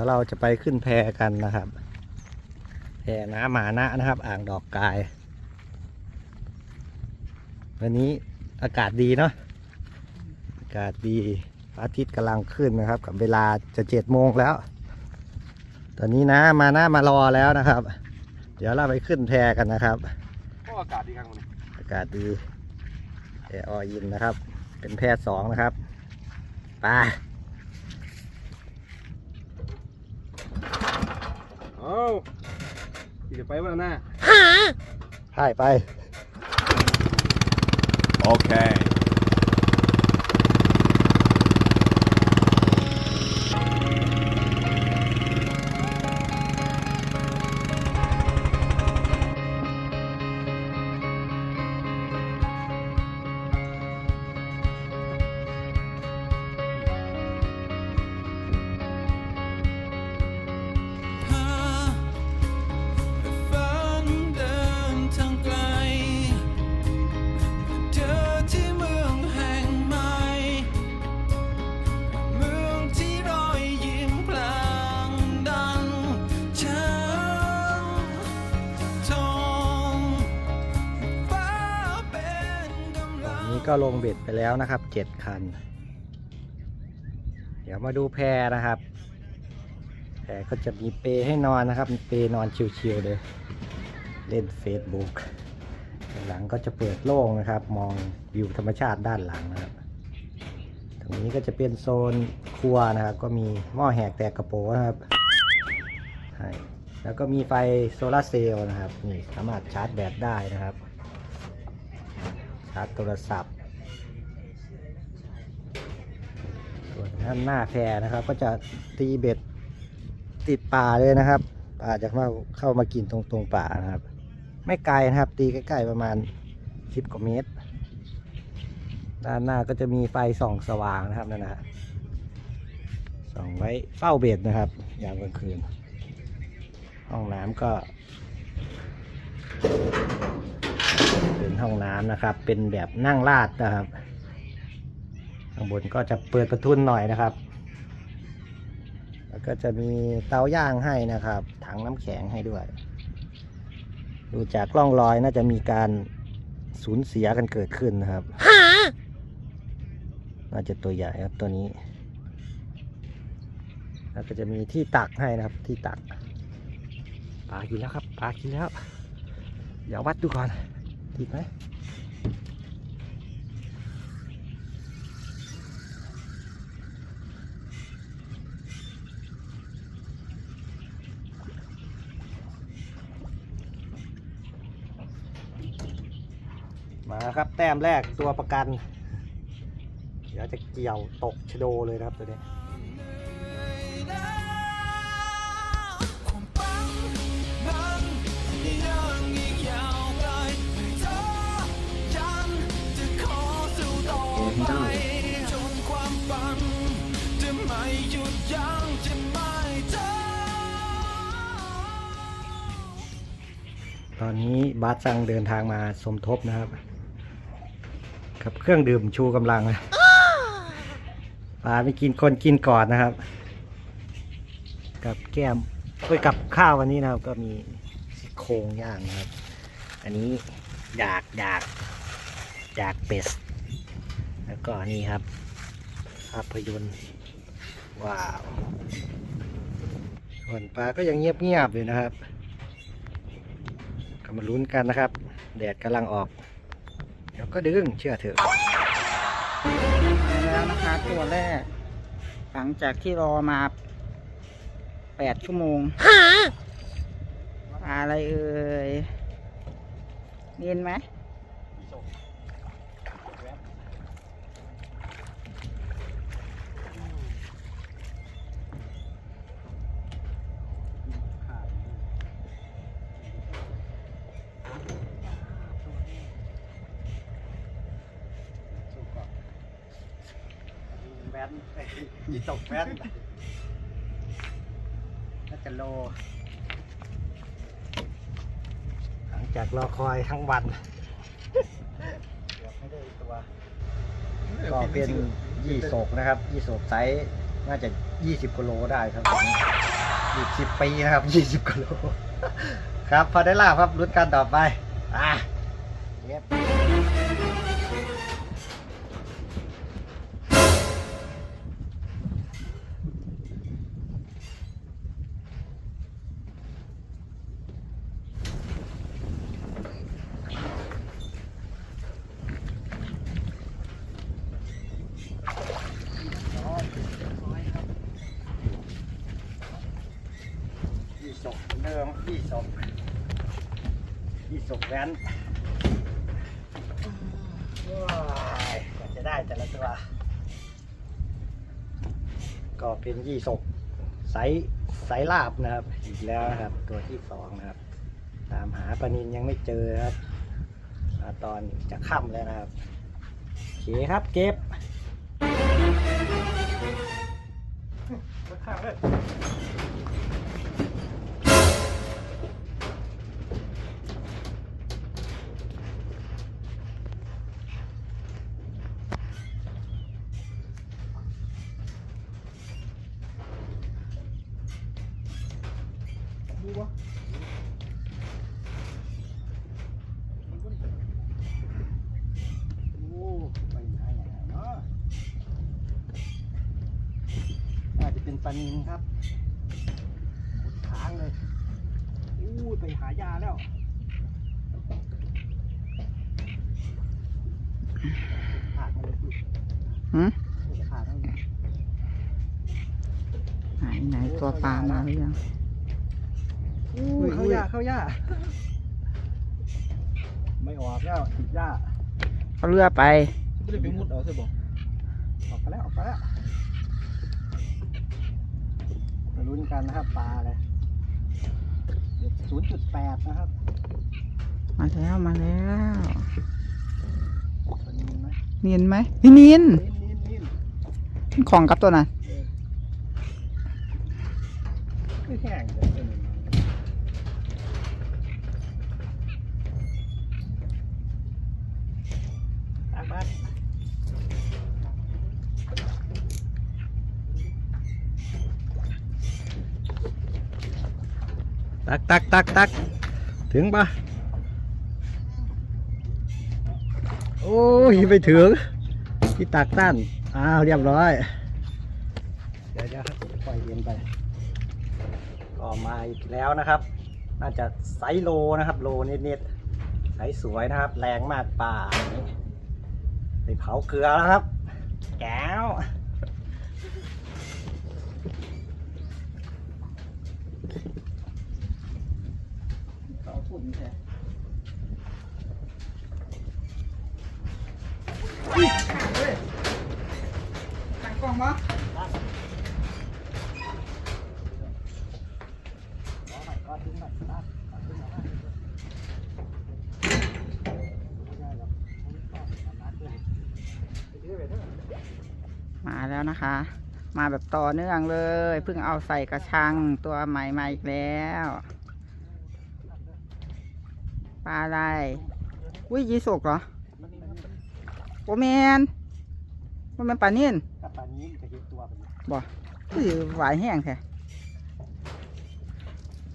เดี๋ยวเราจะไปขึ้นแพกันนะครับ แพน้ำหมานะนะครับ อ่างดอกกาย วันนี้อากาศดีเนาะอากาศดีพระอาทิตย์กำลังขึ้นนะครับ กับเวลาจะเจ็ดโมงแล้ว ตอนนี้นะมานะมารอแล้วนะครับ เดี๋ยวเราไปขึ้นแพกันนะครับก็อากาศดีครับวันนี้อากาศดีแพออินนะครับ เป็นแพสองนะครับไป เอ้าที่จะไปวันหน้าให้ไป Okay. ฝั ก็ลงเบ็ดไปแล้วนะครับเจ็ดคัน เดี๋ยวมาดูแพนะครับ แพก็จะมีเปให้นอนนะครับมีเปนอนชิวๆเลย เล่นเฟซบุ๊กหลังก็จะเปิดโล่งนะครับ มองวิวธรรมชาติด้านหลังนะครับ ตรงนี้ก็จะเป็นโซนครัวนะครับ ก็มีหม้อแหกแตกกระโปงนะครับใช่แล้วก็มีไฟโซลาเซลล์นะครับ นี่สามารถชาร์จแบตได้นะครับ ชาร์จโทรศัพท์ ส่วน ด้านหน้าแพนะครับ ก็จะตีเบ็ดติดป่าเลยนะครับป่าจะเข้าเข้ามากินตรงตรงป่านะครับ ไม่ไกลนะครับ ตีใกล้ๆประมาณสิบกว่าเมตร ด้านหน้าก็จะมีไฟส่องสว่างนะครับนั่นนะฮะส่องไว้เฝ้าเบ็ดนะครับ ยามกลางคืน ห้องน้ำก็ เป็นห้องน้ำนะครับ เป็นแบบนั่งลาดนะครับ ข้างบนก็จะเปิดประทุนหน่อยนะครับ แล้วก็จะมีเตาย่างให้นะครับ ถังน้ำแข็งให้ด้วย ดูจากร่องรอยน่าจะมีการสูญเสียกันเกิดขึ้นนะครับ น่าจะตัวใหญ่ครับตัวนี้ แล้วก็จะมีที่ตักให้นะครับ ที่ตัก ปลากินแล้วครับ ปลากินแล้ว เดี๋ยววัดดูก่อน ติดไหม นะครับแต้มแรกตัวประกัน เดี๋ยวจะเกี่ยวตกชโดเลยนะครับตัวนี้ตอนนี้บาสซังเดินทางมาสมทบนะครับ เครื่องดื่มชูกำลังปลาไม่กินคนกินก่อนนะครับ กับแก้มเอ้ยกับข้าววันนี้นะครับ ก็มีซี่โครงย่างนะครับ อันนี้อยากอยากอยากเป็ดแล้วก็นี่ครับ ภาพยนตร์ว้าวส่วนปลาก็ยังเงียบๆอยู่นะครับก็มาลุ้นกันนะครับ แดดกำลังออก เดี๋ยวก็ดึงเชื่อเถอะแล้วนะคะตัวแรก หลังจากที่รอมาแปดชั่วโมงปลาอะไรเอ่ยเนียนไหม ว่นยีตกแว่นน่าจะโล หลังจากรอคอยทั้งวันเกือบไม่ได้ตัว ก็เป็นยี่โศกนะครับ ยี่โศกไซส์น่าจะยี่สิบกิโลได้ครับอีกสิบปีนะครับยี่สิบกิโล ครับ พอได้ลาบครับรุ้นกันต่อไป อะ เติมยี่สกยี่สกแว้นว้ายกว่าจะได้แต่ละตัว ก็เป็นยี่สกไซส์ไซส์ลาบนะครับ อีกแล้วนะครับ ตัวที่สองนะครับ ตามหาปลานินยังไม่เจอครับมาตอนจะค่ำแล้วนะครับโอเคครับเก็บข้างเลย หืมขาดแล้วเนี่ยไหนไหนตัวปลามาหรือยังอู้ยเข้ายาเข้ายาไม่ออกแล้วติดยาเอาเรือไปไม่ได้ไปมุดเอาใช่บ่ออกไปแล้วออกไปแล้วมาลุ้นกันนะครับปลาเลยศูนย์จุดแปดนะครับ มาแล้วมาแล้วปลานินไหม เนียนไหมพี่นินนินของกับตัวนั้นคือแห้งเลยเป็นตักตักตักตักตักถึงปะโอ้ยไปถึงที่ตากตั้นอ้าวเรียบร้อย เดี๋ยวจะปล่อยเย็นไป ก็มาอีกแล้วนะครับ น่าจะไซโลนะครับ โลนิดๆไซส์สวยนะครับ แรงมากป่าไปเผาเกลือแล้วครับ แก้ว เขาฝุ่นแท้ตั้งกล้องปะ ก็ทิ้งหน่อยตัดตัดทิ้งหน่อยนะไม่ได้หรอกไม่ต้องทำนัดเลยไปเรื่อยไปเรื่อย มาแล้วนะคะ มา แบบต่อเนื่องเลย เพิ่งเอาใส่กระชังตัวใหม่มาอีกแล้วปลาอะไรอุ้ยยีสกเหรอโอแมนโอแมนปลานิ่นถ้าปลานี้มันจะเห็นตัวเป็นบ่คือหวายแห้งแท้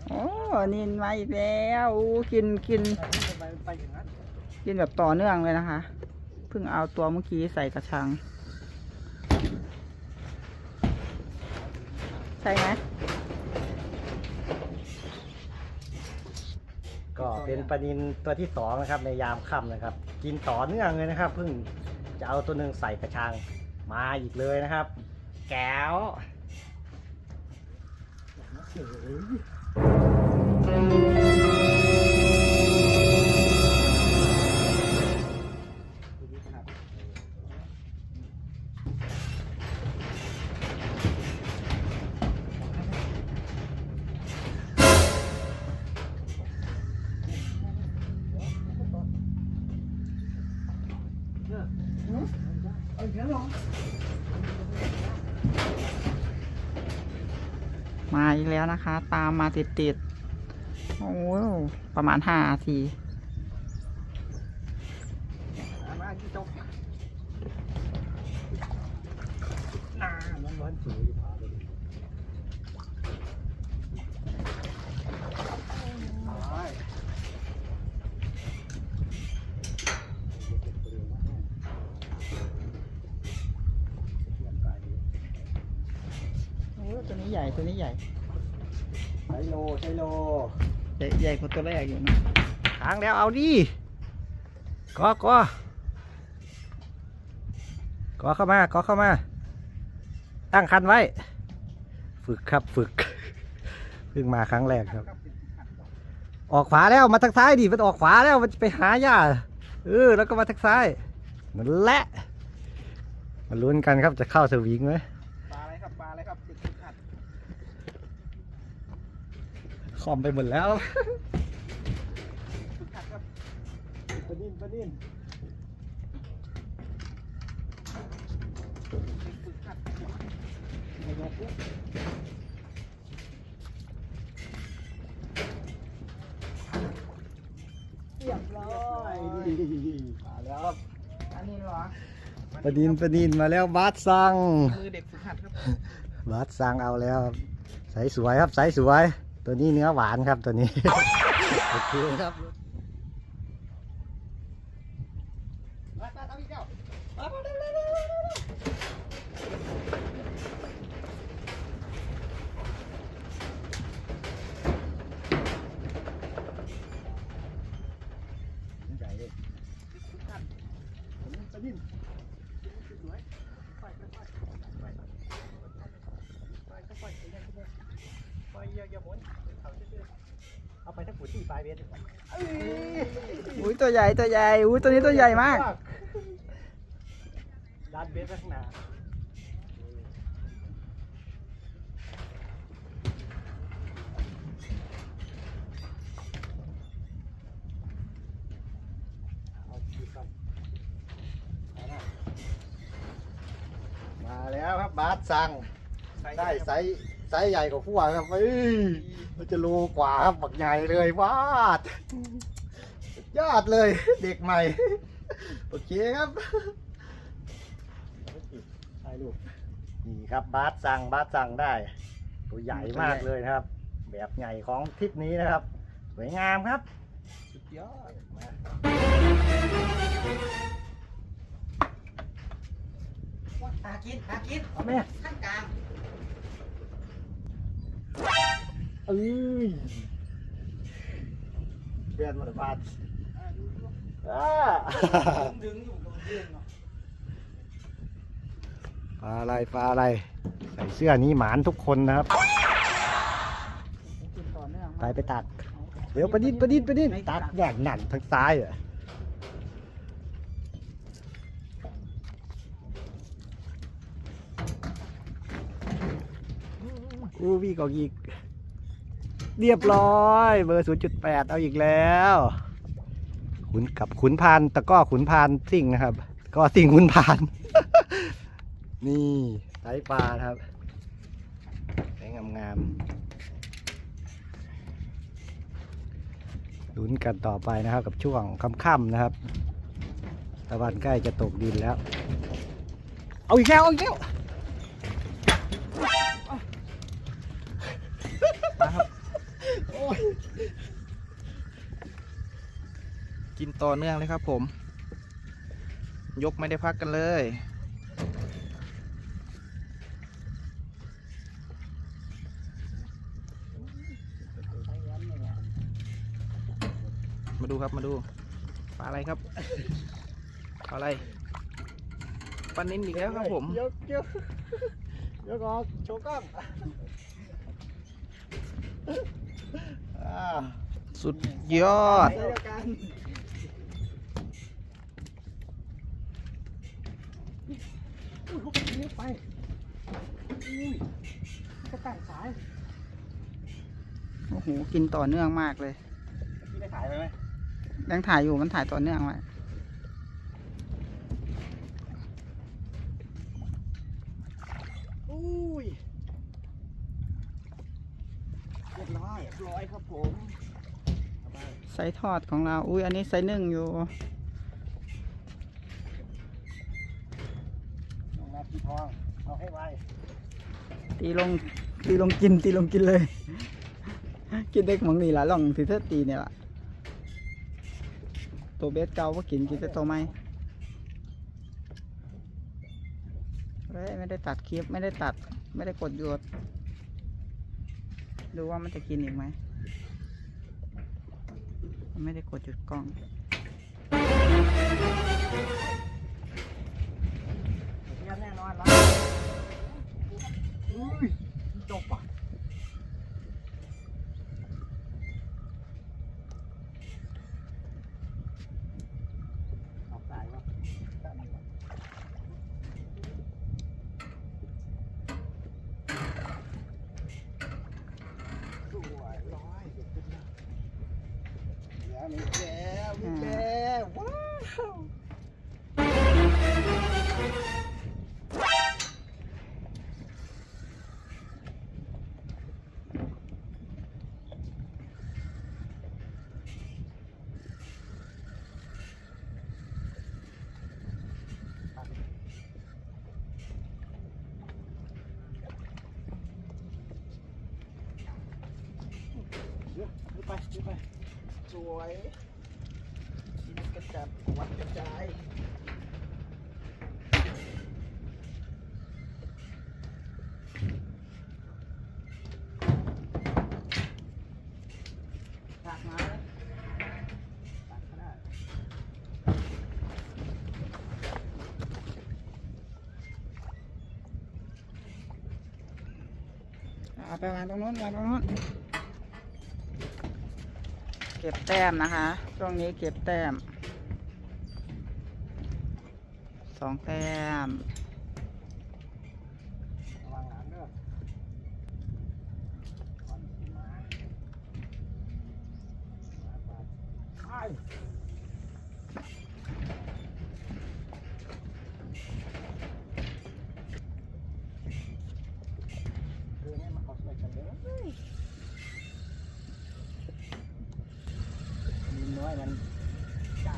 โอ้นินมาอีกแล้วอู้กินกินไปไปอย่างนั้นกินแบบต่อเนื่องเลยนะคะ เพิ่งเอาตัวเมื่อกี้ใส่กระชัง ช่ไหมก็เป็นปลานินตัวที่สองนะครับ ในยามค่ำนะครับ กินต่อเนื่องเลยนะครับเพิ่งจะเอาตัวหนึ่งใส่กระชังมาอีกเลยนะครับ แก้ว แล้วนะคะ ตามมาติดติดโอ้ประมาณห้าทีตัวนี้ใหญ่ตัวนี้ใหญ่ ช้โลใช้โลใหญ่ใหญ่กว่าตัวแรกอยู่นะทางแล้วเอาดิก็ก็ก็เข้ามาก็เข้ามา ตั้งคันไว้ ฝึกครับฝึกเพิ่งมาครั้งแรกครับ ออกขวาแล้วมาทางซ้ายดิมันออกขวาแล้วมันจะไปหาหญ้าเออแล้วก็มาทางซ้ายนั่นแหละมาลุ้นกันครับจะเข้าสวิงไหมปลาอะไรครับปลาอะไรครับติดขัด คอมไปหมดแล้วติดขัดครับปนินปนินติดขัดเรียบร้อยมาแล้วครับอันนี้เหรอปนินปนินมาแล้วบาสซังมือเด็กฝึกหัดครับ บาสซังเอาแล้วครับ ใสสวยครับ ใสสวย ตัวนี้เนื้อหวานครับตัวนี้ โอเคครับใหญ่เลยปนิน เอาไปทั้งปุ๋ยที่ปลายเบส อุ้ย ตัวใหญ่ตัวใหญ่อุ้ยตัวนี้ตัวใหญ่มากด้านเบสข้างหน้าเอาคิดก่อนเอานะมาแล้วครับบาสสั่งได้ไซส์ไซส์ใหญ่กว่าพวกครับเอ้ยมันจะโลกว่าครับบักใหญ่เลยวาดสุด ยอดเลย เด็กใหม่ โอเคครับถ่ายรูปนี่ครับบาสสั่งบาสสั่งได้ ตัวใหญ่มากเลยนะครับ แบบใหญ่ของทริปนี้นะครับ สวยงามครับ สุดยอดมาหากินหากินเอาแม่ข้างกลางเอ้ยเบียนมาบาส อ่าดึงอยู่กับเรื่องเนาะปลาอะไรปลาอะไร ใส่เสื้อนี้หมานทุกคนนะครับกินต่อเนื่องไปไปตัก เดี๋ยวประดิษฐ์ประดิษฐ์ประดิษฐ์ตักอย่างหนันทางซ้ายอะอู้วี่กออกอีก เรียบร้อย เบอร์ 0.8 เอาอีกแล้ว ขุนกับขุนพานตะก้อขุนพานซิ่งนะครับก็ซิ่งขุนพาน นี่ไซส์ปลาครับไซส์งามๆลุ้นกันต่อไปนะครับ กับช่วงค่ำๆนะครับตะวันใกล้จะตกดินแล้ว เอาอีกแล้วเอาอีกแล้วนะครับ กินต่อเนื่องเลยครับผม ยกไม่ได้พักกันเลย มาดูครับมาดูปลาอะไรครับปลาอะไรปลานิ้นอีกแล้วครับผมยกยกยกออกโชว์กล้องอ่าสุดยอด เดียวกันอุ้ยเขาไปเลี้ยวไปอุ้ยกระต่ายสาย โอ้โหกินต่อเนื่องมากเลยพี่ได้ขายไปไหมยังถ่ายอยู่มันถ่ายต่อเนื่องไว้อุ้ยเรียบร้อยเรียบร้อยครับผมไซส์ทอดของเรา อุ้ยอันนี้ไซส์นึ่งอยู่น้องนัดพี่ทอง เอาให้ไวตีลง ตีลงกิน ตีลงกินเลย กินเด็กมองนี่ละลองถือเธอตีเนี่ยละตัวเบสเก่าว่ากินกินแต่ตัวใหม่เฮ้ยไม่ได้ตัดคลิปไม่ได้ตัดไม่ได้กดหยุดดูว่ามันจะกินอีกไหมไม่ได้กดหยุดกล้อง สวยกินกระจัดวัดกระจายตักมาตัดก็ได้เอาไปวางตรงโน้นวางตรงโน้น ก็บแต้มนะคะ ช่วงนี้เก็บแต้มสองแต้ม ระวังหลังเด้อก่อนสิมามาไปไปเดินให้มันเข้าไปกันเด้อมีน้อยมันจ้า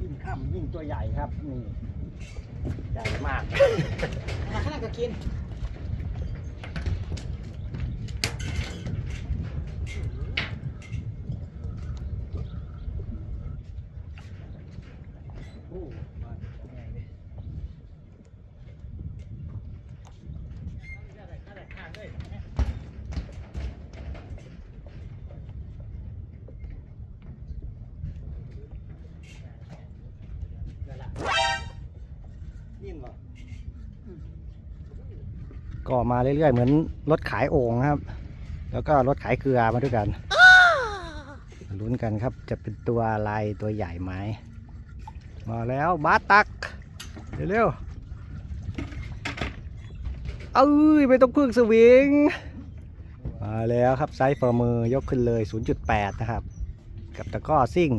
ยิ่งค่ำยิ่ง ตัวใหญ่ครับนี่ใหญ่มาก มาข้างหน้าก็กิน โอ้มาใหญ่เลยนิ่มเหรอ ก็มาเรื่อยๆ เหมือนรถขายโอ่งครับ แล้วก็รถขายเกลือมาด้วยกันลุ้นกันครับจะเป็นตัวลายตัวใหญ่ไหมมาแล้วบาตัก เร็วๆเอ้ยไม่ต้องพึ่งสวิง มาแล้วครับไซส์ฝ่ามือยกขึ้นเลย 0.8 นะครับ กับตะก้อซิ่ง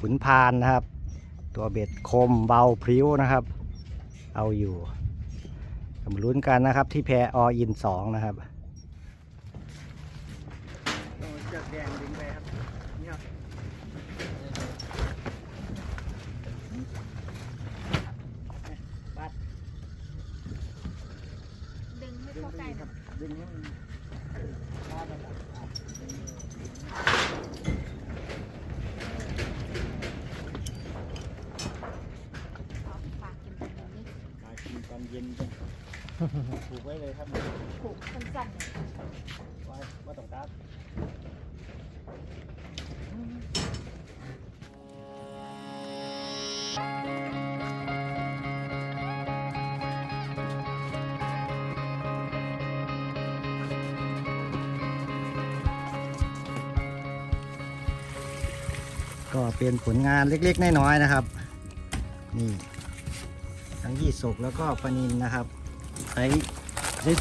ขุนพานนะครับ ตัวเบ็ดคมเบาพริ้วนะครับ เอาอยู่มาลุ้นกันนะครับที่แพรออินสองนะครับ โอ้เชือกแดงดึงไปครับนี่ครับ ดึงให้เข้าใกล้หน่อย ดึงให้มันพาไปแบบอะ เอาปากกินตรงนี้ มากินตอนเย็นกันถูกไว้เลยครับผูกสั้นๆเนี่ยไว้ว่าต้องการก็เป็นผลงานเล็กๆ น้อยๆ นะครับ นี่ ทั้งยี่สกแล้วก็ปลานินนะครับใช้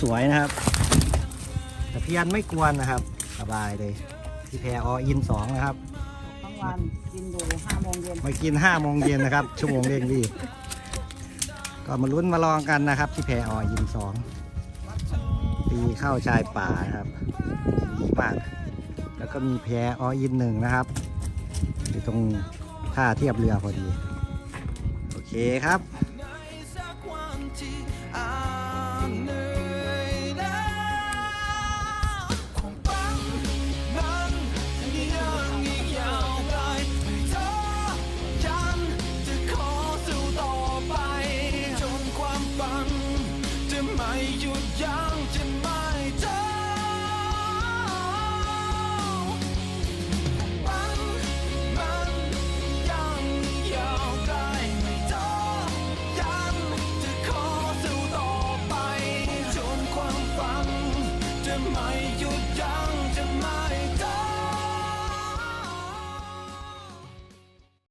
สวยๆนะครับตะเพียนไม่กวนนะครับ สบายเลยที่แพรออินสองนะครับทั้งวันกินอยู่ห้าโมงเย็นมากิน5้าโมงเย็นนะครับ ชั่วโมงเร่งรีบก็มาลุ้นมาลองกันนะครับ ที่แพรออินสองตีเข้าชายป่านะครับดีมากแล้วก็มีแพรออินหนึ่งนะครับอยู่ตรงท่าเทียบเรือพอดี โอเคครับ